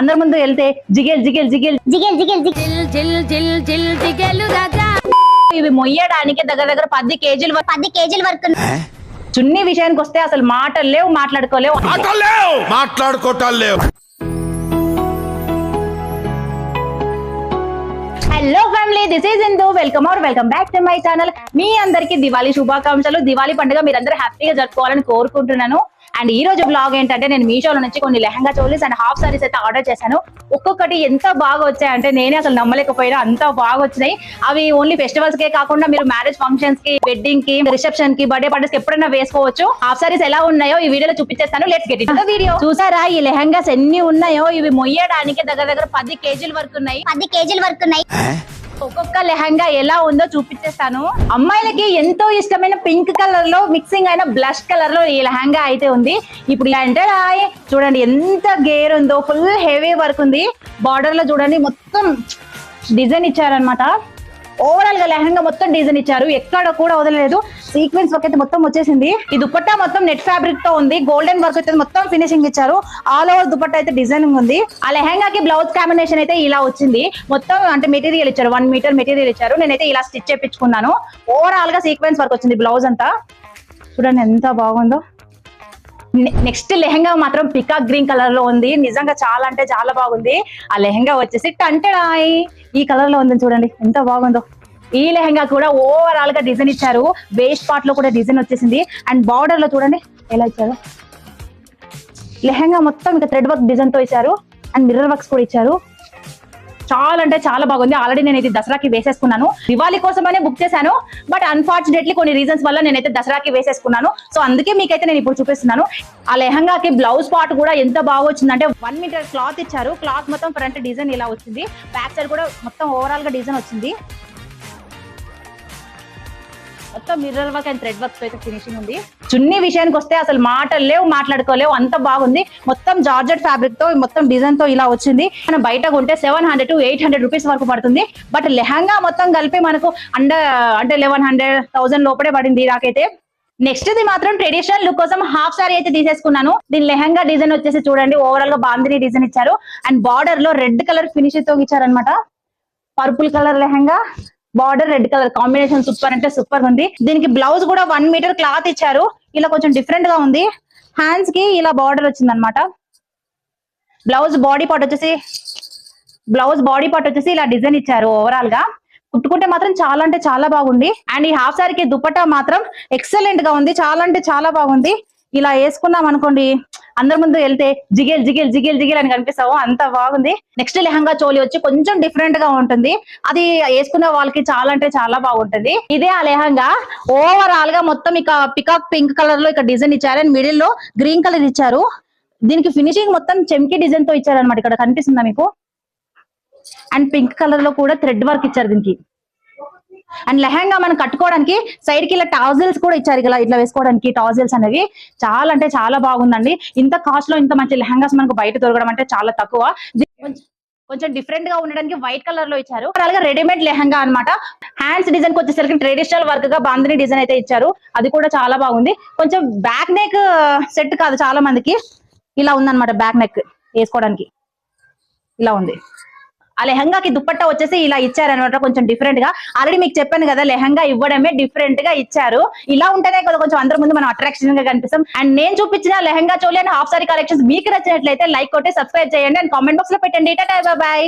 అందరి ముందు వెళ్తే జిగేల్ జిగేల్ జిగేల్. జిగేల్ జిగేల్ జిగేల్. జిల్ జిల్ జిల్ జిగేలు రాజా. ఇవి మొయ్యడానికి దగ్గర దగ్గర పది కేజీలు పది కేజీల వరకు చున్నీ విషయానికి వస్తే అసలు మాటలు లేవు మాట్లాడుకోలేవు. మాటలేవు మాట్లాడుకోవటాలు లేవు. Hello family this is Indu welcome or welcome back to my channel మీ అందరికి దివాళీ శుభాకాంక్షలు. దివాళీ పండుగ మీరందరూ హ్యాపీగా జరుపుకోవాలని కోరుకుంటున్నాను. అండ్ ఈ రోజు బ్లాగ్ ఏంటంటే నేను మీషోలో నుంచి కొన్ని lehenga cholis and half sarees అయితే ఆర్డర్ చేశాను. ఒక్కొక్కటి ఎంత బాగా వచ్చాయంటే నేనే అసలు నమ్మలేకపోయినా అంత బాగా వచ్చినాయి. అవి ఓన్లీ ఫెస్టివల్స్ కే కాకుండా మీరు మ్యారేజ్ ఫంక్షన్స్కి వెడ్డింగ్కి రిసెప్షన్కి బర్త్డే పార్టీస్కి ఎప్పుడైనా వేసుకోవచ్చు. హాఫ్ సారీస్ ఎలా ఉన్నాయో ఈ వీడియోలో చూపించేస్తాను. లెట్స్ గెట్ ఇట్ వీడియో చూసారా ఈ లెహంగాస్ ఎన్ని ఉన్నాయో? ఇవి మొయ్యడానికి దగ్గర దగ్గర పది కేజీల వరకు ఉన్నాయి. పది కేజీల వరకు ఉన్నాయి. ఒక్కొక్క లెహంగా ఎలా ఉందో చూపించేస్తాను అమ్మాయిలకి ఎంతో ఇష్టమైన పింక్ కలర్లో మిక్సింగ్ అయిన బ్లష్ కలర్లో ఈ లెహంగా అయితే ఉంది. ఇప్పుడు ఇలా అంటే రాయ్ చూడండి ఎంత గేర్ ఉందో ఫుల్ హెవీ వర్క్ ఉంది. బార్డర్లో చూడండి మొత్తం డిజైన్ ఇచ్చారనమాట ఓవరాల్గా లెహంగా మొత్తం డిజైన్ ఇచ్చారు. ఎక్కడ కూడా వదలలేదు. సీక్వెన్స్ వర్క్ అయితే మొత్తం వచ్చేసింది. ఈ దుపట్టా మొత్తం నెట్ ఫ్యాబ్రిక్తో ఉంది. గోల్డెన్ వర్క్ అయితే మొత్తం ఫినిషింగ్ ఇచ్చారు. ఆల్ ఓవర్ దుపట్టా అయితే డిజైనింగ్ ఉంది. ఆ లెహంగాకి బ్లౌజ్ కాంబినేషన్ అయితే ఇలా వచ్చింది. మొత్తం అంటే మెటీరియల్ ఇచ్చారు. వన్ మీటర్ మెటీరియల్ ఇచ్చారు. నేనైతే ఇలా స్టిచ్ చేపించుకున్నాను. ఓవరాల్గా సీక్వెన్స్ వర్క్ వచ్చింది బ్లౌజ్ అంతా. చూడండి ఎంత బాగుందో. నెక్స్ట్ లెహంగా మాత్రం పికాక్ గ్రీన్ కలర్లో ఉంది. నిజంగా చాలా అంటే చాలా బాగుంది. ఆ లెహంగా వచ్చేసి టంటడాయ్ ఈ కలర్లో ఉంది చూడండి. ఎంత బాగుందో. ఈ లెహంగా కూడా ఓవరాల్గా డిజైన్ ఇచ్చారు. వేస్ట్ పార్ట్లో కూడా డిజైన్ వచ్చేసింది. అండ్ బార్డర్లో చూడండి ఎలా ఇచ్చారు? లెహంగా మొత్తం ఇంకా థ్రెడ్ వర్క్ డిజైన్తో ఇచ్చారు. అండ్ మిర్రర్ వర్క్స్ కూడా ఇచ్చారు. చాలా అంటే చాలా బాగుంది. ఆల్రెడీ నేను ఇది దసరాకి వేసేసుకున్నాను. దివాళీ కోసమనే బుక్ చేశాను. బట్ అన్ఫార్చునేట్లీ కొన్ని రీజన్స్ వల్ల నేనైతే దసరాకి వేసేసుకున్నాను. సో అందుకే మీకైతే నేను ఇప్పుడు చూపిస్తున్నాను. ఆ లెహంగాకి బ్లౌజ్ పార్ట్ కూడా ఎంత బాగా వచ్చిందంటే వన్ మీటర్ క్లాత్ ఇచ్చారు. క్లాత్ మొత్తం ఫ్రంట్ డిజైన్ ఇలా వచ్చింది. బ్యాక్ సైడ్ కూడా మొత్తం ఓవరాల్గా డిజైన్ వచ్చింది. మొత్తం mirror work and thread work అయితే ఫినిషింగ్ ఉంది. చున్నీ విషయానికి వస్తే అసలు మాటలు లేవు మాట్లాడుకోలేవు అంత బాగుంది. మొత్తం జార్జెట్ ఫ్యాబ్రిక్తో మొత్తం డిజైన్తో ఇలా వచ్చింది. మనం బయట కొంటే seven hundred to eight hundred rupees వరకు పడుతుంది. బట్ లెహంగా మొత్తం కలిపి మనకు అండర్ అంటే లెవెన్ హండ్రెడ్ థౌసండ్ లోపలే పడింది నాకైతే నెక్స్ట్ ఇది మాత్రం ట్రెడిషనల్ లుక్ కోసం హాఫ్ సారీ అయితే తీసేసుకున్నాను. దీని లెహంగా డిజైన్ వచ్చేసి చూడండి ఓవరాల్గా బాందిని డిజైన్ ఇచ్చారు. అండ్ బార్డర్లో రెడ్ కలర్ ఫినిష్తో ఇచ్చారనమాట purple colour lehenga. Border red colour combination super అంటే సూపర్ ఉంది. దీనికి బ్లౌజ్ కూడా వన్ మీటర్ క్లాత్ ఇచ్చారు. ఇలా కొంచెం డిఫరెంట్గా ఉంది. హ్యాండ్స్కి ఇలా బార్డర్ వచ్చింది అనమాట బ్లౌజ్ బాడీ పార్ట్ వచ్చేసి బ్లౌజ్ బాడీ పార్ట్ వచ్చేసి ఇలా డిజైన్ ఇచ్చారు ఓవరాల్గా. కుట్టుకుంటే మాత్రం చాలా అంటే చాలా బాగుంది. అండ్ ఈ హాఫ్ సారీకి దుపట్టా మాత్రం ఎక్సలెంట్గా ఉంది. చాలా అంటే చాలా బాగుంది. ఇలా వేసుకున్నాం అనుకోండి. అందరి ముందు వెళ్తే జిగేల్ జిగేల్ జిగేల్ జిగేల్ అని కనిపిస్తావు. అంత బాగుంది. నెక్స్ట్ లెహంగా చోలి వచ్చి కొంచెం డిఫరెంట్గా ఉంటుంది. అది వేసుకున్న వాళ్ళకి చాలా అంటే చాలా బాగుంటుంది. ఇదే ఆ లెహంగా. ఓవరాల్గా మొత్తం ఇక పికాక్ పింక్ కలర్లో ఇక డిజైన్ ఇచ్చారు. అండ్ మిడిల్లో గ్రీన్ కలర్ ఇచ్చారు. దీనికి ఫినిషింగ్ మొత్తం చెంకి డిజైన్తో ఇచ్చారు అనమాట ఇక్కడ కనిపిస్తుందా మీకు? అండ్ పింక్ కలర్లో కూడా థ్రెడ్ వర్క్ ఇచ్చారు దీనికి. అండ్ లెహంగా మనం కట్టుకోవడానికి సైడ్కి ఇలా టాజిల్స్ కూడా ఇచ్చారు ఇలా ఇట్లా వేసుకోవడానికి టాజిల్స్ అనేవి. చాలా అంటే చాలా బాగుందండి. ఇంత కాస్ట్లో ఇంత మంచి లెహంగాస్ మనకు బయట దొరకడం అంటే చాలా తక్కువ. కొంచెం- డిఫరెంట్గా ఉండడానికి వైట్ కలర్లో ఇచ్చారు. అలాగే రెడీమేడ్ లెహంగా అన్నమాట. హ్యాండ్స్ డిజైన్ వచ్చేసరికి ట్రెడిషనల్ వర్క్గా బాంధిని డిజైన్ అయితే ఇచ్చారు. అది కూడా చాలా బాగుంది. కొంచెం బ్యాక్ నెక్ సెట్ కాదు చాలా మందికి. ఇలా ఉందన్నమాట బ్యాక్ నెక్ వేసుకోవడానికి. ఇలా ఉంది. ఆ లెహంగాకి దుప్పట్ట వచ్చేసి ఇలా ఇచ్చారనమాట కొంచెం డిఫరెంట్గా. ఆల్రెడీ మీకు చెప్పాను కదా లెహంగా ఇవ్వడమే డిఫరెంట్గా ఇచ్చారు. ఇలా ఉంటేనే కదా కొంచెం అందరి ముందు మనం అట్రాక్షన్గా కనిపిస్తాం. అండ్ నేను చూపించిన lehenga choli and half saree collections మీకు నచ్చినట్లయితే లైక్ కొట్టి సబ్స్క్రైబ్ చేయండి. అండ్ కామెంట్ బాక్స్లో పెట్టండి. బాయ్